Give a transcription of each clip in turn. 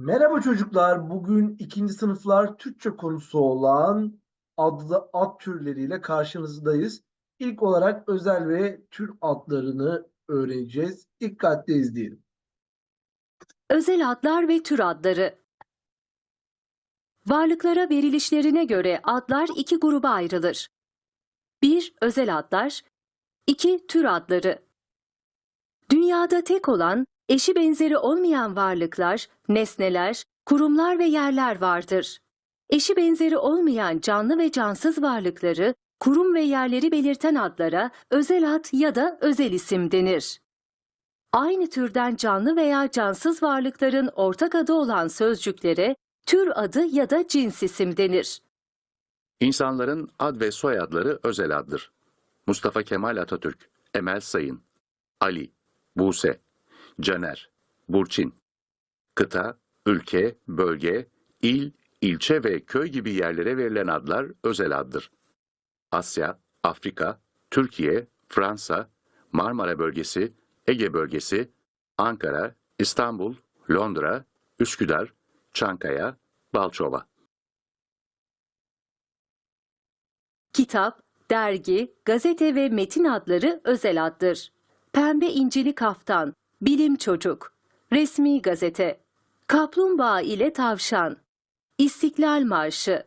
Merhaba çocuklar. Bugün ikinci sınıflar Türkçe konusu olan adlı ad türleriyle karşınızdayız. İlk olarak özel ve tür adlarını öğreneceğiz. Dikkatle izleyelim. Özel adlar ve tür adları. Varlıklara verilişlerine göre adlar iki gruba ayrılır. 1. Özel adlar 2. Tür adları Dünyada tek olan, eşi benzeri olmayan varlıklar, nesneler, kurumlar ve yerler vardır. Eşi benzeri olmayan canlı ve cansız varlıkları, kurum ve yerleri belirten adlara özel ad ya da özel isim denir. Aynı türden canlı veya cansız varlıkların ortak adı olan sözcüklere tür adı ya da cins isim denir. İnsanların ad ve soyadları özel addır. Mustafa Kemal Atatürk, Emel Sayın, Ali, Buse, Caner, Burçin. Kıta, ülke, bölge, il, ilçe ve köy gibi yerlere verilen adlar özel addır. Asya, Afrika, Türkiye, Fransa, Marmara bölgesi, Ege bölgesi, Ankara, İstanbul, Londra, Üsküdar, Çankaya, Balçova. Kitap, dergi, gazete ve metin adları özel addır. Pembe incili kaftan, bilim çocuk, resmi gazete, kaplumbağa ile tavşan, İstiklal Marşı.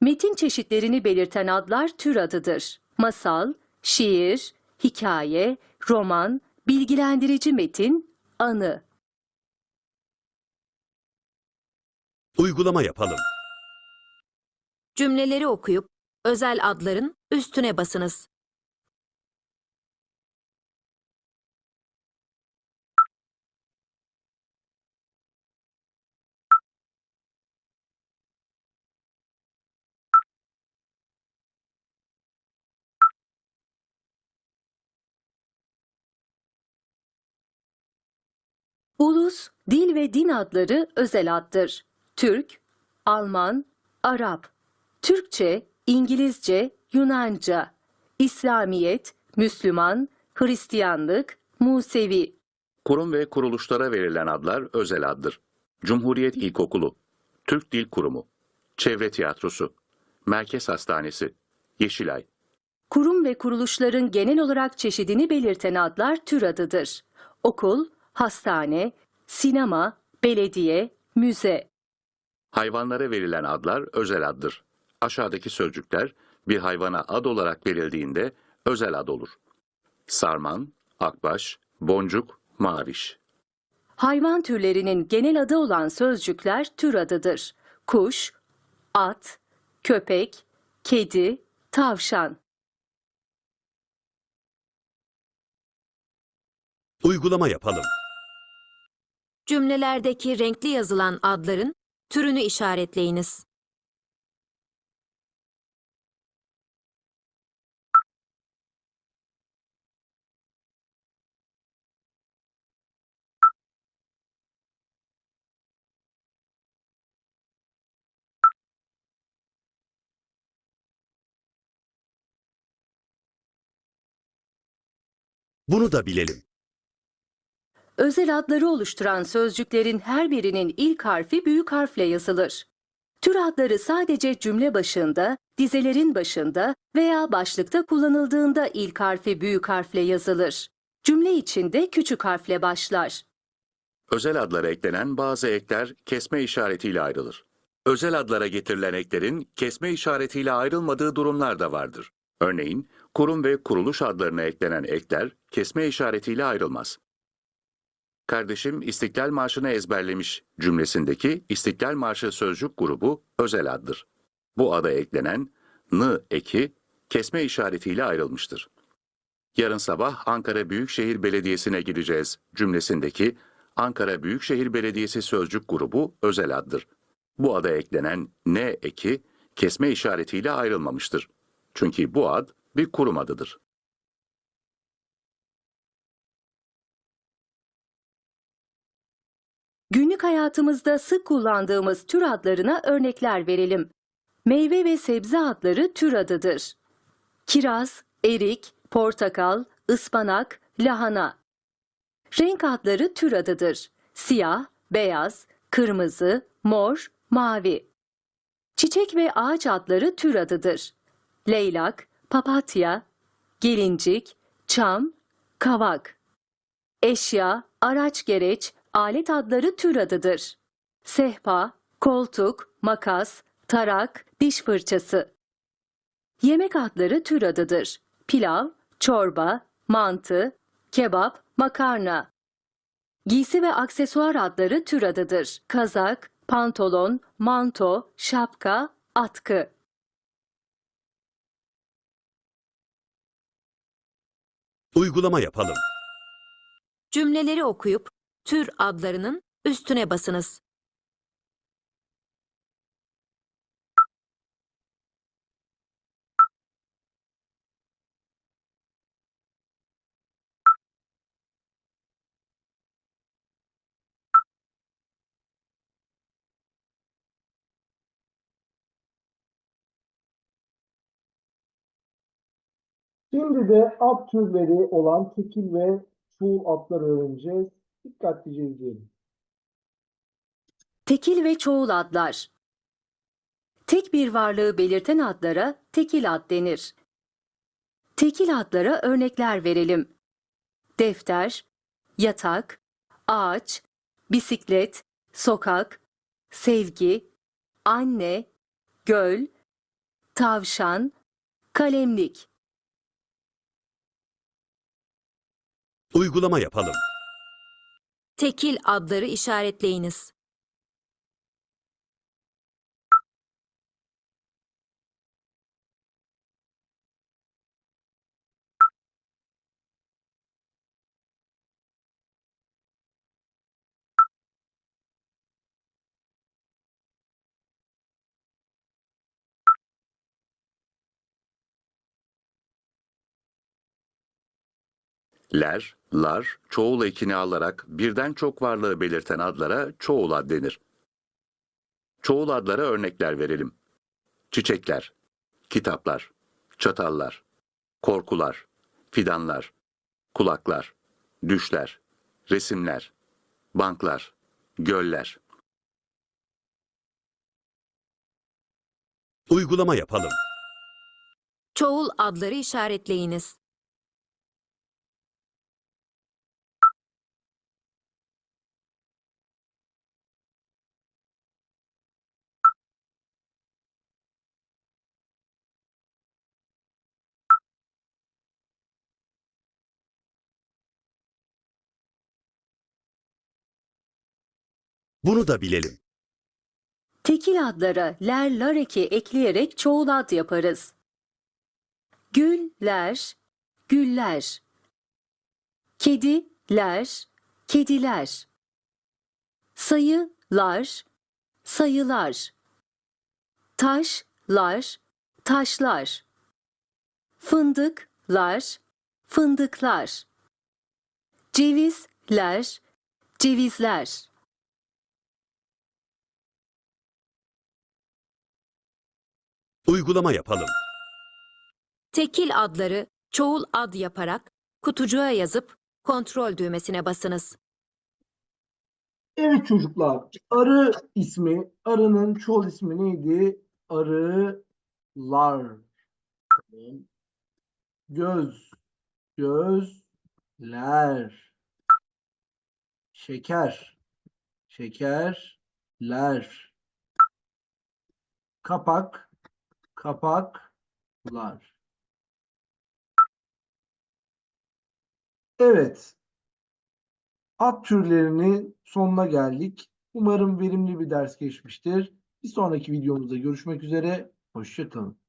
Metin çeşitlerini belirten adlar tür adıdır. Masal, şiir, hikaye, roman, bilgilendirici metin, anı. Uygulama yapalım. Cümleleri okuyup özel adların üstüne basınız. Ulus, dil ve din adları özel addır. Türk, Alman, Arap, Türkçe, İngilizce, Yunanca, İslamiyet, Müslüman, Hristiyanlık, Musevi. Kurum ve kuruluşlara verilen adlar özel addır. Cumhuriyet İlkokulu, Türk Dil Kurumu, Çevre Tiyatrosu, Merkez Hastanesi, Yeşilay. Kurum ve kuruluşların genel olarak çeşidini belirten adlar tür adıdır. Okul, hastane, sinema, belediye, müze. Hayvanlara verilen adlar özel addır. Aşağıdaki sözcükler bir hayvana ad olarak verildiğinde özel ad olur. Sarman, akbaş, boncuk, maviş. Hayvan türlerinin genel adı olan sözcükler tür adıdır. Kuş, at, köpek, kedi, tavşan. Uygulama yapalım. Cümlelerdeki renkli yazılan adların türünü işaretleyiniz. Bunu da bilelim. Özel adları oluşturan sözcüklerin her birinin ilk harfi büyük harfle yazılır. Tür adları sadece cümle başında, dizelerin başında veya başlıkta kullanıldığında ilk harfi büyük harfle yazılır. Cümle içinde küçük harfle başlar. Özel adlara eklenen bazı ekler kesme işaretiyle ayrılır. Özel adlara getirilen eklerin kesme işaretiyle ayrılmadığı durumlar da vardır. Örneğin, kurum ve kuruluş adlarına eklenen ekler kesme işaretiyle ayrılmaz. Kardeşim İstiklal Marşı'nı ezberlemiş cümlesindeki İstiklal Marşı sözcük grubu özel addır. Bu ada eklenen n eki kesme işaretiyle ayrılmıştır. Yarın sabah Ankara Büyükşehir Belediyesi'ne gideceğiz cümlesindeki Ankara Büyükşehir Belediyesi sözcük grubu özel addır. Bu ada eklenen n eki kesme işaretiyle ayrılmamıştır. Çünkü bu ad bir kurum adıdır. Günlük hayatımızda sık kullandığımız tür adlarına örnekler verelim. Meyve ve sebze adları tür adıdır. Kiraz, erik, portakal, ıspanak, lahana. Renk adları tür adıdır. Siyah, beyaz, kırmızı, mor, mavi. Çiçek ve ağaç adları tür adıdır. Leylak, papatya, gelincik, çam, kavak. Eşya, araç gereç, alet adları tür adıdır. Sehpa, koltuk, makas, tarak, diş fırçası. Yemek adları tür adıdır. Pilav, çorba, mantı, kebap, makarna. Giysi ve aksesuar adları tür adıdır. Kazak, pantolon, manto, şapka, atkı. Uygulama yapalım. Cümleleri okuyup tür adlarının üstüne basınız. Şimdi de ad türleri olan tekil ve çoğul adlar öğreneceğiz. Dikkatlice izleyelim. Tekil ve çoğul adlar. Tek bir varlığı belirten adlara tekil ad denir. Tekil adlara örnekler verelim. Defter, yatak, ağaç, bisiklet, sokak, sevgi, anne, göl, tavşan, kalemlik. Uygulama yapalım. Tekil adları işaretleyiniz. Ler, lar, çoğul ekini alarak birden çok varlığı belirten adlara çoğul ad denir. Çoğul adlara örnekler verelim. Çiçekler, kitaplar, çatallar, korkular, fidanlar, kulaklar, düşler, resimler, banklar, göller. Uygulama yapalım. Çoğul adları işaretleyiniz. Bunu da bilelim. Tekil adlara ler lar eki ekleyerek çoğul ad yaparız. Güller, güller. Kediler, kediler. Sayılar, sayılar. Taşlar, taşlar. Fındıklar, fındıklar. Cevizler, cevizler. Uygulama yapalım. Tekil adları çoğul ad yaparak kutucuğa yazıp kontrol düğmesine basınız. Evet çocuklar, arı ismi, arının çoğul ismi neydi? Arılar. Göz, gözler. Şeker, şekerler. Kapak, kapaklar. Evet. Ad türlerinin sonuna geldik. Umarım verimli bir ders geçmiştir. Bir sonraki videomuzda görüşmek üzere. Hoşça kalın.